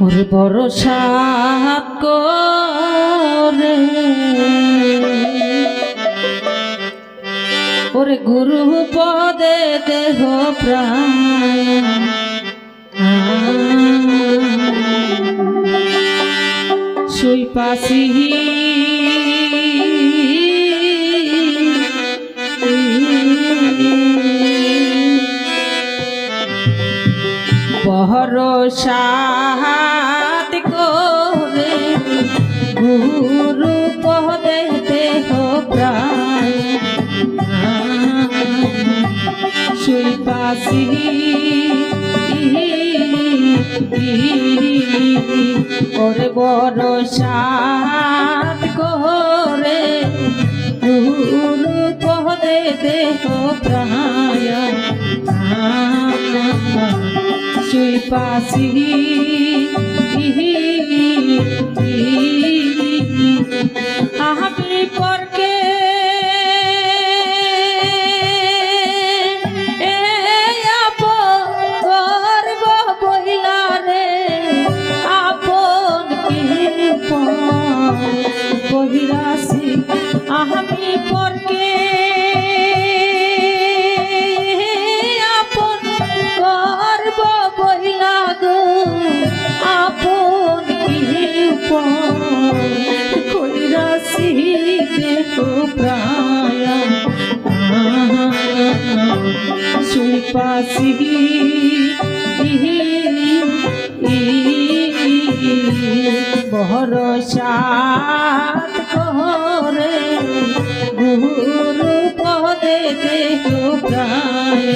ওরে বড় সাত করে। ওরে গুরু পদে দেহ প্রাণ। পাশি। ভরসাত গুরু পদে দেহ প্রাণ শুই পাশি ওরে বড় সাত করে গুরু পদে দেহ প্রাণ শুই আমি পরকে আপন গর্ব বহিলা গো আপন কইরাসি ভরসাত করে গুরু পদে দেহ প্রায়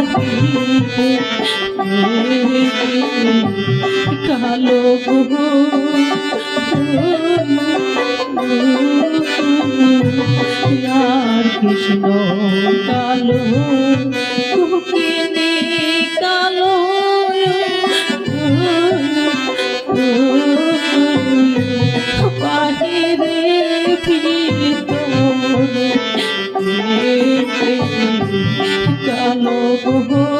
বাহিরে কালো আর কৃষ্ণ কালো কালো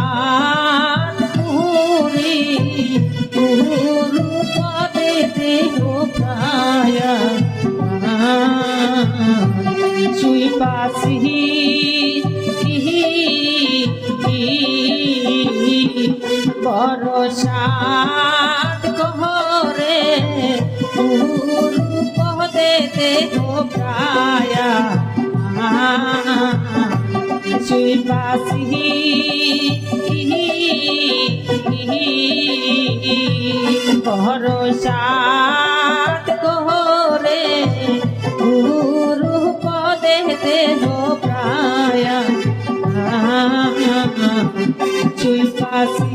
ভরসা পুরে পুরু পদে দেহ প্রায় শিল্পাসি ভরসা কহরে পুরু পদে দেহ প্রায় শিল্পাসি ভরসা কহরে গুরু পদে দেহ প্রায় শিল্পাসি